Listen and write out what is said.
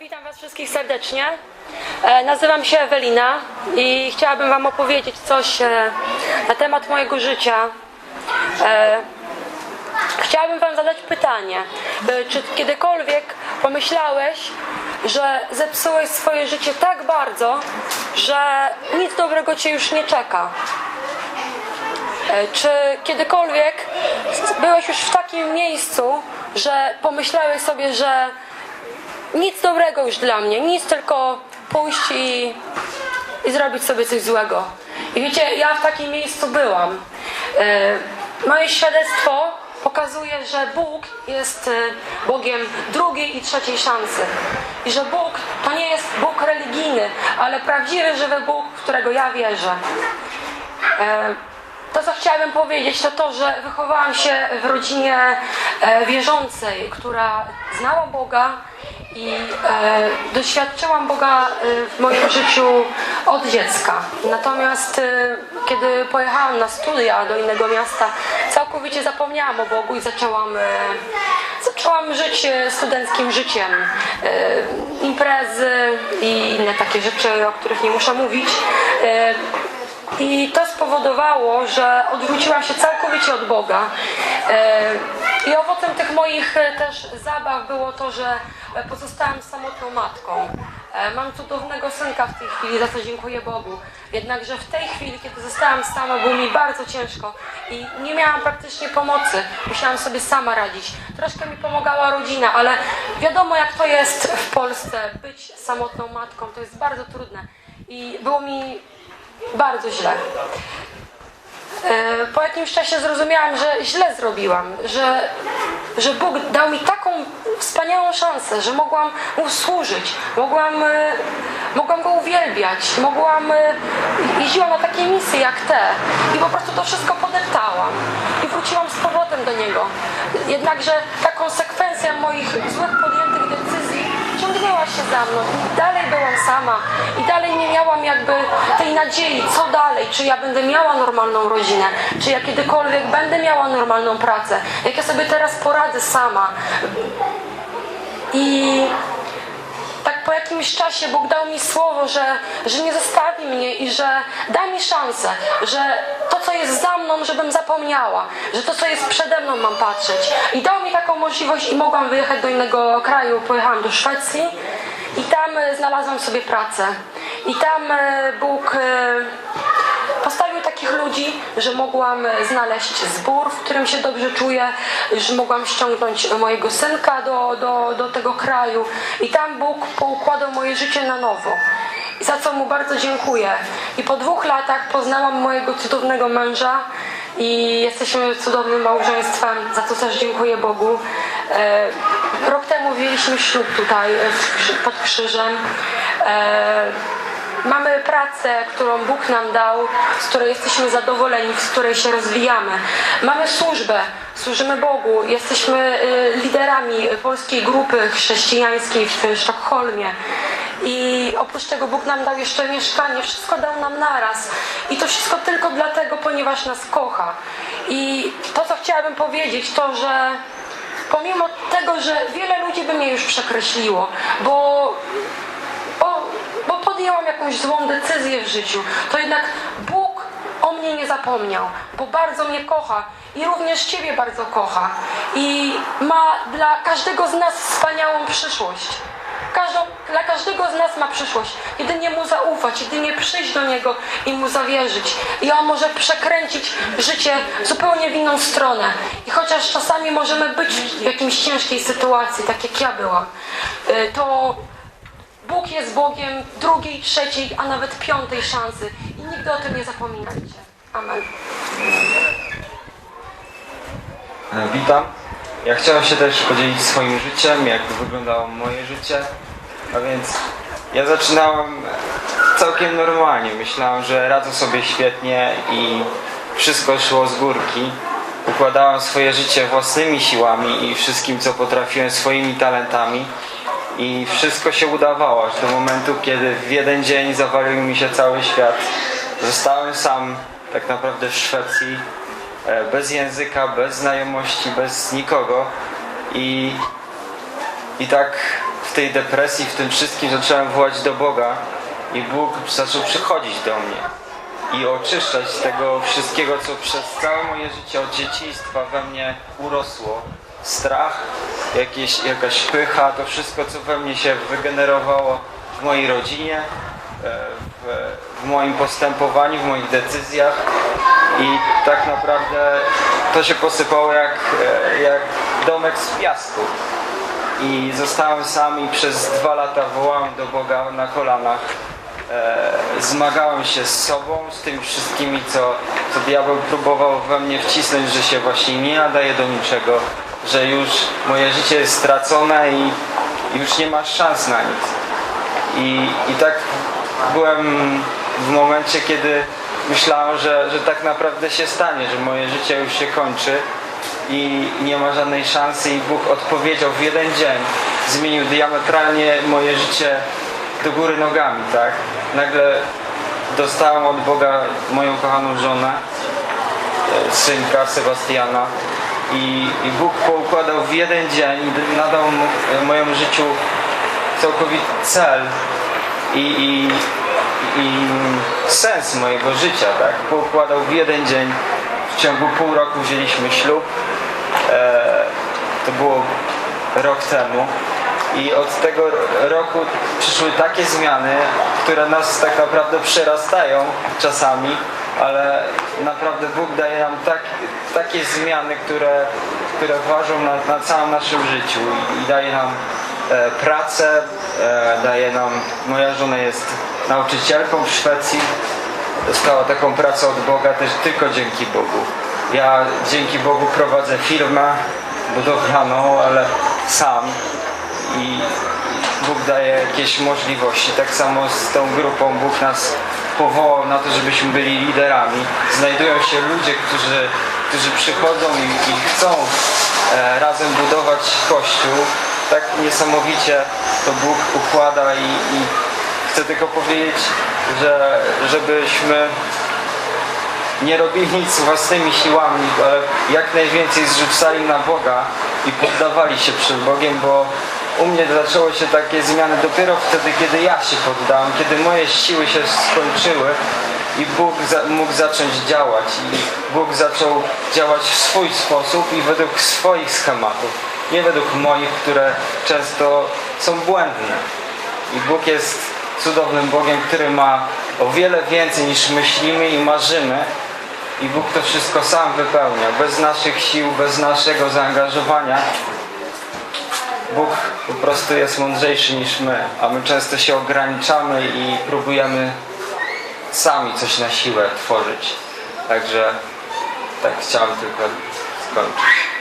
Witam Was wszystkich serdecznie. E, Nazywam się Ewelina i chciałabym Wam opowiedzieć coś e, na temat mojego życia. E, Chciałabym Wam zadać pytanie, czy kiedykolwiek pomyślałeś, że zepsułeś swoje życie tak bardzo, że nic dobrego Cię już nie czeka? Czy kiedykolwiek byłeś już w takim miejscu, że pomyślałeś sobie, że nic dobrego już dla mnie, nic tylko pójść i, i zrobić sobie coś złego. I wiecie, ja w takim miejscu byłam. E, moje świadectwo pokazuje, że Bóg jest e, Bogiem drugiej i trzeciej szansy. I że Bóg to nie jest Bóg religijny, ale prawdziwy, żywy Bóg, w którego ja wierzę. E, to, co chciałabym powiedzieć, to to, że wychowałam się w rodzinie wierzącej, która znała Boga i e, doświadczyłam Boga e, w moim życiu od dziecka. Natomiast e, kiedy pojechałam na studia do innego miasta, całkowicie zapomniałam o Bogu i zaczęłam, e, zaczęłam żyć e, studenckim życiem. E, imprezy i inne takie rzeczy, o których nie muszę mówić. E, i to spowodowało, że odwróciłam się całkowicie od Boga. E, I owocem tych moich e, też zabaw było to, że e, pozostałam samotną matką. E, Mam cudownego synka w tej chwili, za co dziękuję Bogu. Jednakże w tej chwili, kiedy zostałam sama, było mi bardzo ciężko i nie miałam praktycznie pomocy. Musiałam sobie sama radzić. Troszkę mi pomagała rodzina, ale wiadomo jak to jest w Polsce, być samotną matką. To jest bardzo trudne. I było mi bardzo źle. E, Po jakimś czasie zrozumiałam, że źle zrobiłam, że, że Bóg dał mi taką wspaniałą szansę, że mogłam Mu służyć, mogłam, e, mogłam Go uwielbiać, mogłam, e, jeździłam na takie misje jak te. I po prostu to wszystko podeptałam. I wróciłam z powrotem do Niego. Jednakże ta konsekwencja moich złych decyzji ciągnęła się za mną i dalej byłam sama. I dalej nie miałam jakby tej nadziei, co dalej, czy ja będę miała normalną rodzinę, czy ja kiedykolwiek będę miała normalną pracę, jak ja sobie teraz poradzę sama. I tak po jakimś czasie Bóg dał mi słowo, że, że nie zostawi mnie i że da mi szansę, że to, co jest za mną, żebym zapomniała, że to, co jest przede mną, mam patrzeć. I dał mi taką możliwość i mogłam wyjechać do innego kraju. Pojechałam do Szwecji i tam e, znalazłam sobie pracę. I tam e, Bóg e, postawił takich ludzi, że mogłam e, znaleźć zbór, w którym się dobrze czuję, że mogłam ściągnąć mojego synka do, do, do tego kraju i tam Bóg poukładał moje życie na nowo. Za co mu bardzo dziękuję. I po dwóch latach poznałam mojego cudownego męża i jesteśmy cudownym małżeństwem, za co też dziękuję Bogu. E, rok temu wzięliśmy ślub tutaj e, pod krzyżem. Mamy pracę, którą Bóg nam dał, z której jesteśmy zadowoleni, z której się rozwijamy. Mamy służbę, służymy Bogu, jesteśmy y, liderami polskiej grupy chrześcijańskiej w Sztokholmie. I oprócz tego Bóg nam dał jeszcze mieszkanie, wszystko dał nam naraz. I to wszystko tylko dlatego, ponieważ nas kocha. I to, co chciałabym powiedzieć, to, że pomimo tego, że wiele ludzi by mnie już przekreśliło, bo podjęłam jakąś złą decyzję w życiu, to jednak Bóg o mnie nie zapomniał, bo bardzo mnie kocha i również Ciebie bardzo kocha i ma dla każdego z nas wspaniałą przyszłość. Każdą, dla każdego z nas ma przyszłość. Jedynie Mu zaufać, jedynie przyjść do Niego i Mu zawierzyć. I On może przekręcić życie zupełnie w inną stronę. I chociaż czasami możemy być w jakiejś ciężkiej sytuacji, tak jak ja byłam, y, to Bóg jest Bogiem drugiej, trzeciej, a nawet piątej szansy. I nigdy o tym nie zapominajcie. Amen. E, Witam. Ja chciałem się też podzielić swoim życiem, jak wyglądało moje życie. A więc ja zaczynałem całkiem normalnie. Myślałem, że radzę sobie świetnie i wszystko szło z górki. Układałem swoje życie własnymi siłami i wszystkim, co potrafiłem, swoimi talentami. I wszystko się udawało, aż do momentu, kiedy w jeden dzień zawalił mi się cały świat. Zostałem sam tak naprawdę w Szwecji e, bez języka, bez znajomości, bez nikogo i I tak w tej depresji, w tym wszystkim zacząłem wołać do Boga i Bóg zaczął przychodzić do mnie i oczyszczać tego wszystkiego, co przez całe moje życie od dzieciństwa we mnie urosło. Strach, jakieś, jakaś pycha, to wszystko, co we mnie się wygenerowało w mojej rodzinie, e, w, w moim postępowaniu, w moich decyzjach i tak naprawdę to się posypało jak, e, jak domek z piasku. I zostałem sam i przez dwa lata wołałem do Boga na kolanach. E, zmagałem się z sobą, z tymi wszystkimi, co, co diabeł próbował we mnie wcisnąć, że się właśnie nie nadaje do niczego, że już moje życie jest stracone i już nie ma szans na nic. I, i tak byłem w momencie, kiedy myślałem, że, że tak naprawdę się stanie, że moje życie już się kończy i nie ma żadnej szansy i Bóg odpowiedział w jeden dzień. Zmienił diametralnie moje życie do góry nogami, tak? Nagle dostałem od Boga moją kochaną żonę, e, synka Sebastiana i, i Bóg poukładał w jeden dzień i nadał e, mojemu życiu całkowity cel i, i, i sens mojego życia, tak? Poukładał w jeden dzień. W ciągu pół roku wzięliśmy ślub. E, to było rok temu. I od tego roku przyszły takie zmiany, które nas tak naprawdę przerastają czasami, ale naprawdę Bóg daje nam tak, takie zmiany, które, które ważą na, na całym naszym życiu i, daje nam e, pracę, e, daje nam, moja żona jest nauczycielką w Szwecji, dostała taką pracę od Boga też tylko dzięki Bogu. Ja dzięki Bogu prowadzę firmę budowlaną, ale sam i Bóg daje jakieś możliwości. Tak samo z tą grupą Bóg nas powołał na to, żebyśmy byli liderami. Znajdują się ludzie, którzy, którzy przychodzą i, i chcą e, razem budować Kościół. Tak niesamowicie to Bóg układa i, i chcę tylko powiedzieć, że żebyśmy nie robili nic własnymi siłami, ale jak najwięcej zrzucali na Boga i poddawali się przed Bogiem, bo u mnie zaczęło się takie zmiany dopiero wtedy, kiedy ja się poddałem, kiedy moje siły się skończyły i Bóg za, mógł zacząć działać i Bóg zaczął działać w swój sposób i według swoich schematów, nie według moich, które często są błędne. I Bóg jest cudownym Bogiem, który ma o wiele więcej niż myślimy i marzymy. I Bóg to wszystko sam wypełnia, bez naszych sił, bez naszego zaangażowania. Bóg po prostu jest mądrzejszy niż my, a my często się ograniczamy i próbujemy sami coś na siłę tworzyć. Także tak chciałem tylko skończyć.